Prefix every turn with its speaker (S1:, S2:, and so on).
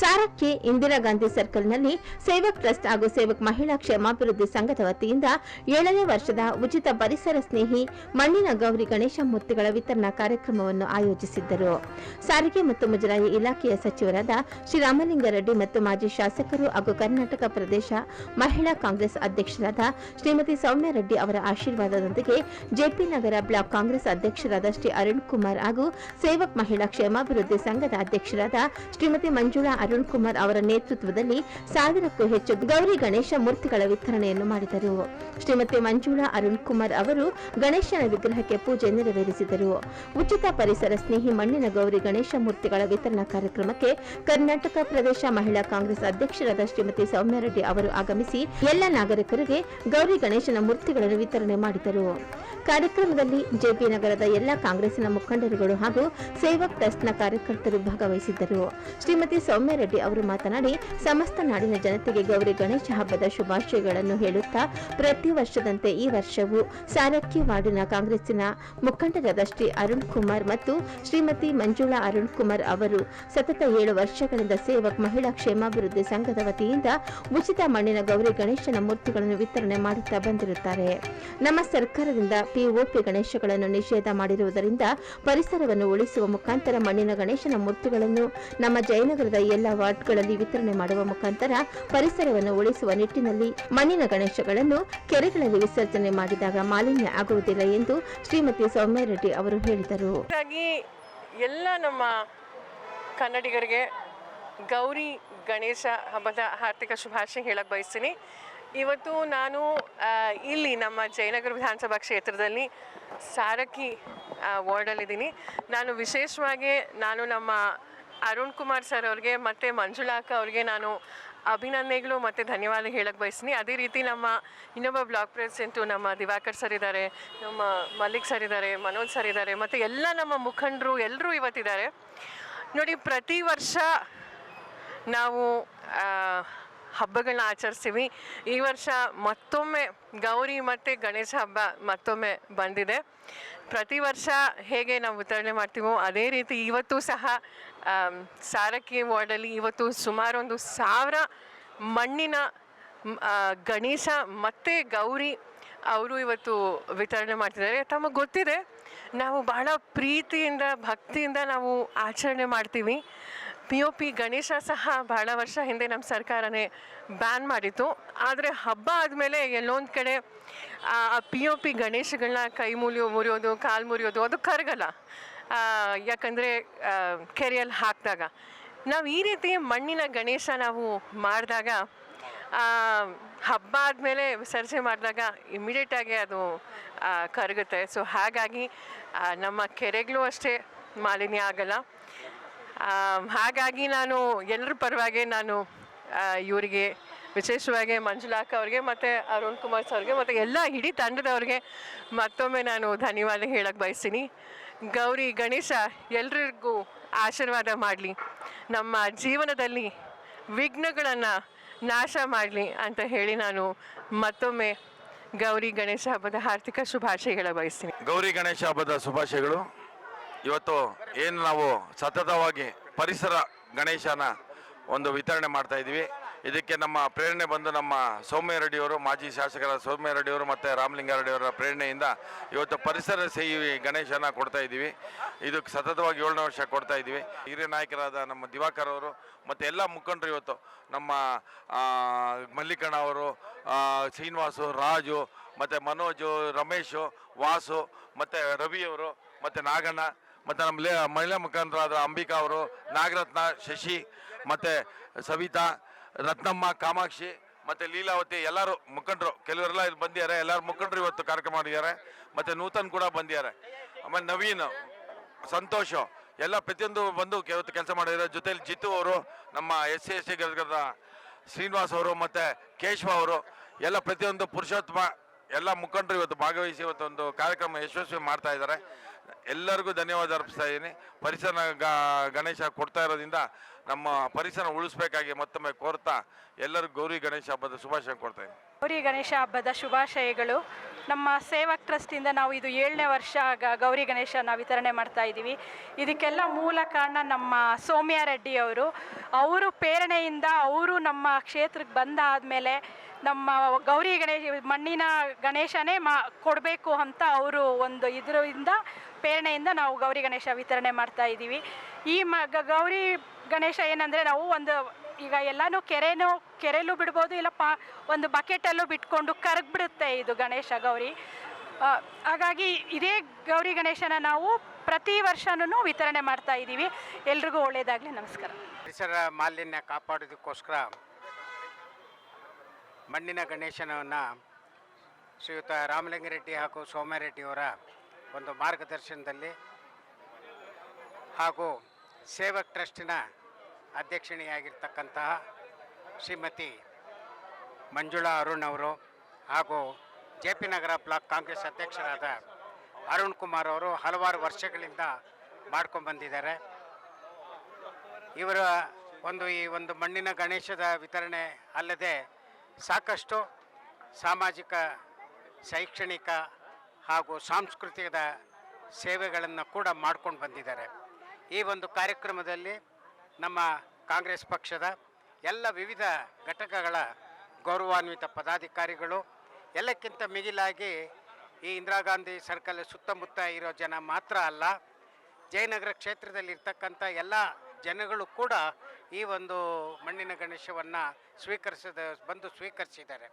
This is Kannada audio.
S1: ಸಾರಕ್ಕೆ ಇಂದಿರಾ ಗಾಂಧಿ ಸರ್ಕಲ್ನಲ್ಲಿ ಸೇವಕ್ ಟ್ರಸ್ಟ್ ಹಾಗೂ ಸೇವಕ್ ಮಹಿಳಾ ಕ್ಷೇಮಾಭಿವೃದ್ಧಿ ಸಂಘದ ವತಿಯಿಂದ ಏಳನೇ ವರ್ಷದ ಉಚಿತ ಪರಿಸರ ಸ್ನೇಹಿ ಮಣ್ಣಿನ ಗೌರಿ ಗಣೇಶ ಮೂರ್ತಿಗಳ ವಿತರಣಾ ಕಾರ್ಯಕ್ರಮವನ್ನು ಆಯೋಜಿಸಿದ್ದರು. ಸಾರಿಗೆ ಮತ್ತು ಮುಜರಾಯಿ ಇಲಾಖೆಯ ಸಚಿವರಾದ ಶ್ರೀ ರಾಮಲಿಂಗಾರೆಡ್ಡಿ ಮತ್ತು ಮಾಜಿ ಶಾಸಕರು ಹಾಗೂ ಕರ್ನಾಟಕ ಪ್ರದೇಶ ಮಹಿಳಾ ಕಾಂಗ್ರೆಸ್ ಅಧ್ಯಕ್ಷರಾದ ಶ್ರೀಮತಿ ಸೌಮ್ಯ ರೆಡ್ಡಿ ಅವರ ಆಶೀರ್ವಾದದೊಂದಿಗೆ ಜೆಪಿ ನಗರ ಬ್ಲಾಕ್ ಕಾಂಗ್ರೆಸ್ ಅಧ್ಯಕ್ಷರಾದ ಶ್ರೀ ಅರುಣ್ ಕುಮಾರ್ ಹಾಗೂ ಸೇವಕ್ ಮಹಿಳಾ ಕ್ಷೇಮಾಭಿವೃದ್ಧಿ ಸಂಘದ ಅಧ್ಯಕ್ಷರಾದ ಶ್ರೀಮತಿ ಮಂಜುಳಾ ಅರುಣ್ ಕುಮಾರ್ ಅವರ ನೇತೃತ್ವದಲ್ಲಿ ಸಾವಿರಕ್ಕೂ ಹೆಚ್ಚು ಗೌರಿ ಗಣೇಶ ಮೂರ್ತಿಗಳ ವಿತರಣೆಯನ್ನು ಮಾಡಿದರು. ಶ್ರೀಮತಿ ಮಂಜುಳಾ ಅರುಣ್ ಕುಮಾರ್ ಅವರು ಗಣೇಶನ ವಿಗ್ರಹಕ್ಕೆ ಪೂಜೆ ನೆರವೇರಿಸಿದರು. ಉಚಿತ ಪರಿಸರ ಸ್ನೇಹಿ ಮಣ್ಣಿನ ಗೌರಿ ಗಣೇಶ ಮೂರ್ತಿಗಳ ವಿತರಣಾ ಕಾರ್ಯಕ್ರಮಕ್ಕೆ ಕರ್ನಾಟಕ ಪ್ರದೇಶ ಮಹಿಳಾ ಕಾಂಗ್ರೆಸ್ ಅಧ್ಯಕ್ಷರಾದ ಶ್ರೀಮತಿ ಸೌಮ್ಯಾರೆಡ್ಡಿ ಅವರು ಆಗಮಿಸಿ ಎಲ್ಲ ನಾಗರಿಕರಿಗೆ ಗೌರಿ ಗಣೇಶನ ಮೂರ್ತಿಗಳನ್ನು ವಿತರಣೆ ಮಾಡಿದರು. ಕಾರ್ಯಕ್ರಮದಲ್ಲಿ ಜೆಪಿ ನಗರದ ಎಲ್ಲ ಕಾಂಗ್ರೆಸ್ನ ಮುಖಂಡರುಗಳು ಹಾಗೂ ಸೇವಕ್ ಟ್ರಸ್ಟ್ನ ಕಾರ್ಯಕರ್ತರು ಭಾಗವಹಿಸಿದ್ದರು. ಶ್ರೀಮತಿ ಸೌಮ್ಯ ರೆಡ್ಡಿ ಅವರು ಮಾತನಾಡಿ, ಸಮಸ್ತ ನಾಡಿನ ಜನತೆಗೆ ಗೌರಿ ಗಣೇಶ ಹಬ್ಬದ ಶುಭಾಶಯಗಳನ್ನು ಹೇಳುತ್ತಾ ಪ್ರತಿ ವರ್ಷದಂತೆ ಈ ವರ್ಷವೂ ಸಾರಕ್ಕಿ ವಾರ್ಡಿನ ಕಾಂಗ್ರೆಸ್ಸಿನ ಮುಖಂಡರಾದ ಶ್ರೀ ಅರುಣ್ ಕುಮಾರ್ ಮತ್ತು ಶ್ರೀಮತಿ ಮಂಜುಳಾ ಅರುಣ್ ಕುಮಾರ್ ಅವರು ಸತತ ಏಳು ವರ್ಷಗಳಿಂದ ಸೇವಕ್ ಮಹಿಳಾ ಕ್ಷೇಮಾಭಿವೃದ್ಧಿ ಸಂಘದ ವತಿಯಿಂದ ಉಚಿತ ಮಣ್ಣಿನ ಗೌರಿ ಗಣೇಶನ ಮೂರ್ತಿಗಳನ್ನು ವಿತರಣೆ ಮಾಡುತ್ತಾ ಬಂದಿರುತ್ತಾರೆ. ನಮ್ಮ ಸರ್ಕಾರದಿಂದ ಪಿಒಪಿ ಗಣೇಶಗಳನ್ನು ನಿಷೇಧ ಮಾಡಿರುವುದರಿಂದ ಪರಿಸರವನ್ನು ಉಳಿಸುವ ಮುಖಾಂತರ ಮಣ್ಣಿನ ಗಣೇಶನ ಮೂರ್ತಿಗಳನ್ನು ನಮ್ಮ ಜಯನಗರದ ಎಲ್ಲ ವಾರ್ಡ್ಗಳಲ್ಲಿ ವಿತರಣೆ ಮಾಡುವ ಮುಖಾಂತರ ಪರಿಸರವನ್ನು ಉಳಿಸುವ ನಿಟ್ಟಿನಲ್ಲಿ ಮಣ್ಣಿನ ಗಣೇಶಗಳನ್ನು ಕೆರೆಗಳಲ್ಲಿ ವಿಸರ್ಜನೆ ಮಾಡಿದಾಗ ಮಾಲಿನ್ಯ ಆಗುವುದಿಲ್ಲ ಎಂದು ಶ್ರೀಮತಿ ಸೌಮ್ಯ ರೆಡ್ಡಿ ಅವರು ಹೇಳಿದರು.
S2: ಎಲ್ಲ ನಮ್ಮ ಕನ್ನಡಿಗರಿಗೆ ಗೌರಿ ಗಣೇಶ ಹಬ್ಬದ ಹಾರ್ದಿಕ ಶುಭಾಶಯ ಹೇಳಕ್ಕೆ ಬಯಸ್ತೀನಿ. ಇವತ್ತು ನಾನು ಇಲ್ಲಿ ನಮ್ಮ ಜಯನಗರ ವಿಧಾನಸಭಾ ಕ್ಷೇತ್ರದಲ್ಲಿ ಸಾರಕಿ ವಾರ್ಡಲ್ಲಿದ್ದೀನಿ. ನಾನು ವಿಶೇಷವಾಗಿ, ನಾನು ನಮ್ಮ ಅರುಣ್ ಕುಮಾರ್ ಸರ್ ಅವ್ರಿಗೆ ಮತ್ತು ಮಂಜುಳಾ ಅಕ್ಕ ಅವ್ರಿಗೆ ನಾನು ಅಭಿನಂದನೆಗಳು ಮತ್ತು ಧನ್ಯವಾದ ಹೇಳಕ್ಕೆ ಬಯಸ್ತೀನಿ. ಅದೇ ರೀತಿ ನಮ್ಮ ಇನ್ನೊಬ್ಬ ಬ್ಲಾಕ್ ಪ್ರೆಸಿಡೆಂಟು ನಮ್ಮ ದಿವಾಕರ್ ಸರ್ ಇದ್ದಾರೆ, ನಮ್ಮ ಮಲ್ಲಿಕ್ ಸರ್ ಇದ್ದಾರೆ, ಮನೋಜ್ ಸರ್ ಇದ್ದಾರೆ, ಮತ್ತು ಎಲ್ಲ ನಮ್ಮ ಮುಖಂಡರು ಎಲ್ಲರೂ ಇವತ್ತಿದ್ದಾರೆ. ನೋಡಿ, ಪ್ರತಿ ವರ್ಷ ನಾವು ಹಬ್ಬಗಳನ್ನ ಆಚರಿಸ್ತೀವಿ. ಈ ವರ್ಷ ಮತ್ತೊಮ್ಮೆ ಗೌರಿ ಮತ್ತು ಗಣೇಶ ಹಬ್ಬ ಮತ್ತೊಮ್ಮೆ ಬಂದಿದೆ. ಪ್ರತಿ ವರ್ಷ ಹೇಗೆ ನಾವು ವಿತರಣೆ ಮಾಡ್ತೀವೋ ಅದೇ ರೀತಿ ಇವತ್ತು ಸಹ ಸಾರಕ್ಕಿ ವಾರ್ಡಲ್ಲಿ ಇವತ್ತು ಸುಮಾರೊಂದು ಸಾವಿರ ಮಣ್ಣಿನ ಗಣೇಶ ಮತ್ತು ಗೌರಿ ಅವರು ಇವತ್ತು ವಿತರಣೆ ಮಾಡ್ತಿದ್ದಾರೆ. ತಮಗೆ ಗೊತ್ತಿದೆ, ನಾವು ಬಹಳ ಪ್ರೀತಿಯಿಂದ, ಭಕ್ತಿಯಿಂದ ನಾವು ಆಚರಣೆ ಮಾಡ್ತೀವಿ. ಪಿ ಒ ಪಿ ಗಣೇಶ ಸಹ ಬಹಳ ವರ್ಷ ಹಿಂದೆ ನಮ್ಮ ಸರ್ಕಾರನೇ ಬ್ಯಾನ್ ಮಾಡಿತ್ತು. ಆದರೆ ಹಬ್ಬ ಆದಮೇಲೆ ಎಲ್ಲೊಂದು ಕಡೆ, ಆ ಪಿ ಒ ಪಿ ಗಣೇಶಗಳನ್ನ ಕೈ ಮುರಿಯೋ, ಮುರಿಯೋದು, ಕಾಲು ಮುರಿಯೋದು ಅದು ಕರಗಲ್ಲ. ಯಾಕಂದರೆ ಕೆರೆಯಲ್ಲಿ ಹಾಕಿದಾಗ. ನಾವು ಈ ರೀತಿ ಮಣ್ಣಿನ ಗಣೇಶ ನಾವು ಮಾಡಿದಾಗ ಹಬ್ಬ ಆದಮೇಲೆ ವಿಸರ್ಜನೆ ಮಾಡಿದಾಗ ಇಮಿಡಿಯೇಟಾಗಿ ಅದು ಕರಗುತ್ತೆ. ಸೊ ಹಾಗಾಗಿ ನಮ್ಮ ಕೆರೆಗಳು ಅಷ್ಟೇ ಮಾಲಿನ್ಯ ಆಗಲ್ಲ. ಹಾಗಾಗಿ ನಾನು ಎಲ್ಲರ ಪರವಾಗಿ ನಾನು ಇವರಿಗೆ, ವಿಶೇಷವಾಗಿ ಮಂಜುಳಾಕ ಅವ್ರಿಗೆ ಮತ್ತು ಅರುಣ್ ಕುಮಾರ್ ಸರ್ಗೆ ಮತ್ತು ಎಲ್ಲ ಇಡೀ ತಂಡದವ್ರಿಗೆ ಮತ್ತೊಮ್ಮೆ ನಾನು ಧನ್ಯವಾದ ಹೇಳಕ್ಕೆ ಬಯಸ್ತೀನಿ. ಗೌರಿ, ಗಣೇಶ ಎಲ್ರಿಗೂ ಆಶೀರ್ವಾದ ಮಾಡಲಿ. ನಮ್ಮ ಜೀವನದಲ್ಲಿ ವಿಘ್ನಗಳನ್ನು ನಾಶ ಮಾಡಲಿ ಅಂತ ಹೇಳಿ ನಾನು ಮತ್ತೊಮ್ಮೆ ಗೌರಿ, ಗಣೇಶ ಹಬ್ಬದ ಆರ್ಥಿಕ ಶುಭಾಶಯಗಳ ಬಯಸ್ತೀನಿ.
S3: ಗೌರಿ, ಗಣೇಶ ಹಬ್ಬದ ಶುಭಾಶಯಗಳು. ಇವತ್ತು ಏನು ನಾವು ಸತತವಾಗಿ ಪರಿಸರ ಗಣೇಶನ ಒಂದು ವಿತರಣೆ ಮಾಡ್ತಾ ಇದ್ದೀವಿ. ಇದಕ್ಕೆ ನಮ್ಮ ಪ್ರೇರಣೆ ಬಂದು ನಮ್ಮ ಸೌಮ್ಯ ರೆಡ್ಡಿಯವರು ಮಾಜಿ ಶಾಸಕರ ಸೌಮ್ಯ ರೆಡ್ಡಿಯವರು ಮತ್ತು ರಾಮಲಿಂಗಾರೆಡ್ಡಿಯವರ ಪ್ರೇರಣೆಯಿಂದ ಇವತ್ತು ಪರಿಸರ ಸೇವಿ ಗಣೇಶನ ಕೊಡ್ತಾ ಇದ್ದೀವಿ. ಇದಕ್ಕೆ ಸತತವಾಗಿ ಏಳನೇ ವರ್ಷ ಕೊಡ್ತಾ ಇದ್ದೀವಿ. ಹಿರಿಯ ನಾಯಕರಾದ ನಮ್ಮ ದಿವಾಕರ್ ಅವರು ಮತ್ತು ಎಲ್ಲ ಮುಖಂಡರು ಇವತ್ತು ನಮ್ಮ ಮಲ್ಲಿಕಣ್ಣ ಅವರು ಶ್ರೀನಿವಾಸು, ರಾಜು, ಮತ್ತು ಮನೋಜು, ರಮೇಶು, ವಾಸು, ಮತ್ತು ರವಿಯವರು ಮತ್ತು ನಾಗಣ್ಣ ಮತ್ತು ನಮ್ಮ ಲೇ ಮಹಿಳಾ ಮುಖಂಡರಾದ ಅಂಬಿಕಾ ಅವರು, ನಾಗರತ್ನ, ಶಶಿ, ಮತ್ತು ಸವಿತಾ, ರತ್ನಮ್ಮ, ಕಾಮಾಕ್ಷಿ, ಮತ್ತು ಲೀಲಾವತಿ, ಎಲ್ಲರೂ ಮುಖಂಡರು. ಕೆಲವರೆಲ್ಲ ಇಲ್ಲಿ ಬಂದಿದ್ದಾರೆ. ಎಲ್ಲರೂ ಮುಖಂಡರು ಇವತ್ತು ಕಾರ್ಯಕ್ರಮ ಮಾಡಿದ್ದಾರೆ. ಮತ್ತು ನೂತನ್ ಕೂಡ ಬಂದಿದ್ದಾರೆ. ಆಮೇಲೆ ನವೀನ್, ಸಂತೋಷ, ಎಲ್ಲ ಪ್ರತಿಯೊಂದು ಬಂದು ಇವತ್ತು ಕೆಲಸ ಮಾಡಿದ್ದಾರೆ. ಜೊತೆಯಲ್ಲಿ ಜಿತು ಅವರು, ನಮ್ಮ S C, S T Srinivas ಅವರು, ಮತ್ತು ಕೇಶವ ಅವರು, ಎಲ್ಲ ಪ್ರತಿಯೊಂದು ಪುರುಷೋತ್ತಮ, ಎಲ್ಲ ಮುಖಂಡರು ಇವತ್ತು ಭಾಗವಹಿಸಿ ಇವತ್ತೊಂದು ಕಾರ್ಯಕ್ರಮ ಯಶಸ್ವಿ ಮಾಡ್ತಾ ಇದ್ದಾರೆ. ಎಲ್ಲರಿಗೂ ಧನ್ಯವಾದ ಅರ್ಪಿಸ್ತಾ ಇದ್ದೀನಿ. ಪರಿಸರ ಗಣೇಶ ಕೊಡ್ತಾ ಇರೋದ್ರಿಂದ ನಮ್ಮ ಪರಿಸರ ಉಳಿಸಬೇಕಾಗಿ ಮತ್ತೊಮ್ಮೆ ಕೋರ್ತಾ ಎಲ್ಲರೂ ಗೌರಿ ಗಣೇಶ ಹಬ್ಬದ ಶುಭಾಶಯ ಕೊಡ್ತಾ ಇದ್ದೀನಿ.
S4: ಗೌರಿ ಗಣೇಶ ಹಬ್ಬದ ಶುಭಾಶಯಗಳು. ನಮ್ಮ ಸೇವಕ್ ಟ್ರಸ್ಟಿಂದ ನಾವು ಇದು ಏಳನೇ ವರ್ಷ ಗೌರಿ ಗಣೇಶನ ವಿತರಣೆ ಮಾಡ್ತಾ ಇದ್ದೀವಿ. ಇದಕ್ಕೆಲ್ಲ ಮೂಲ ಕಾರಣ ನಮ್ಮ ಸೋಮ್ಯಾ ರೆಡ್ಡಿ ಅವರು. ಅವರು ಪ್ರೇರಣೆಯಿಂದ ಅವರು ನಮ್ಮ ಕ್ಷೇತ್ರಕ್ಕೆ ಬಂದಾದಮೇಲೆ ನಮ್ಮ ಗೌರಿ ಗಣೇಶ ಮಣ್ಣಿನ ಗಣೇಶನೇ ಮಾ ಕೊಡಬೇಕು ಅಂತ ಅವರು ಒಂದು ಇದರಿಂದ ಪ್ರೇರಣೆಯಿಂದ ನಾವು ಗೌರಿ ಗಣೇಶ ವಿತರಣೆ ಮಾಡ್ತಾ ಇದ್ದೀವಿ. ಈ ಮ ಗೌರಿ ಗಣೇಶ ಏನಂದರೆ ನಾವು ಒಂದು ಈಗ ಎಲ್ಲನೂ ಕೆರೆನೂ, ಕೆರೆಯಲ್ಲೂ ಬಿಡ್ಬೋದು ಇಲ್ಲ ಪಾ ಒಂದು ಬಕೆಟಲ್ಲೂ ಬಿಟ್ಕೊಂಡು ಕರಗ್ಬಿಡುತ್ತೆ ಇದು ಗಣೇಶ ಗೌರಿ. ಹಾಗಾಗಿ ಇದೇ ಗೌರಿ ಗಣೇಶನ ನಾವು ಪ್ರತಿ ವರ್ಷನೂ ವಿತರಣೆ ಮಾಡ್ತಾ ಇದ್ದೀವಿ. ಎಲ್ರಿಗೂ ಒಳ್ಳೆಯದಾಗಲಿ ನಮಸ್ಕಾರ.
S5: ಪರಿಸರ ಮಾಲಿನ್ಯ ಕಾಪಾಡೋದಕ್ಕೋಸ್ಕರ ಮಣ್ಣಿನ ಗಣೇಶನವನ್ನು ಶ್ರೀಯುತ ರಾಮಲಿಂಗರೆಡ್ಡಿ ಹಾಗೂ ಸೋಮರೆಡ್ಡಿಯವರ ಒಂದು ಮಾರ್ಗದರ್ಶನದಲ್ಲಿ ಹಾಗೂ ಸೇವಕ್ ಟ್ರಸ್ಟಿನ ಅಧ್ಯಕ್ಷಣಿಯಾಗಿರ್ತಕ್ಕಂತಹ ಶ್ರೀಮತಿ ಮಂಜುಳಾ ಅರುಣ್ ಅವರು ಹಾಗೂ J P Nagar block Congress ಅಧ್ಯಕ್ಷರಾದ ಅರುಣ್ ಕುಮಾರ್ ಅವರು ಹಲವಾರು ವರ್ಷಗಳಿಂದ ಮಾಡ್ಕೊಂಡು ಬಂದಿದ್ದಾರೆ. ಇವರ ಒಂದು ಈ ಒಂದು ಮಣ್ಣಿನ ಗಣೇಶದ ವಿತರಣೆ ಅಲ್ಲದೆ ಸಾಕಷ್ಟು ಸಾಮಾಜಿಕ, ಶೈಕ್ಷಣಿಕ ಹಾಗೂ ಸಾಂಸ್ಕೃತಿಕದ ಸೇವೆಗಳನ್ನು ಕೂಡ ಮಾಡ್ಕೊಂಡು ಬಂದಿದ್ದಾರೆ. ಈ ಒಂದು ಕಾರ್ಯಕ್ರಮದಲ್ಲಿ ನಮ್ಮ ಕಾಂಗ್ರೆಸ್ ಪಕ್ಷದ ಎಲ್ಲ ವಿವಿಧ ಘಟಕಗಳ ಗೌರವಾನ್ವಿತ ಪದಾಧಿಕಾರಿಗಳು, ಎಲ್ಲಕ್ಕಿಂತ ಮಿಗಿಲಾಗಿ ಈ ಇಂದಿರಾ ಗಾಂಧಿ ಸರ್ಕಲ್ ಸುತ್ತಮುತ್ತ ಇರೋ ಜನ ಮಾತ್ರ ಅಲ್ಲ, ಜಯನಗರ ಕ್ಷೇತ್ರದಲ್ಲಿ ಇರ್ತಕ್ಕಂಥ ಎಲ್ಲ ಜನಗಳು ಕೂಡ ಈ ಒಂದು ಮಣ್ಣಿನ ಗಣೇಶವನ್ನು ಸ್ವೀಕರಿಸಿದ, ಬಂದು ಸ್ವೀಕರಿಸಿದ್ದಾರೆ.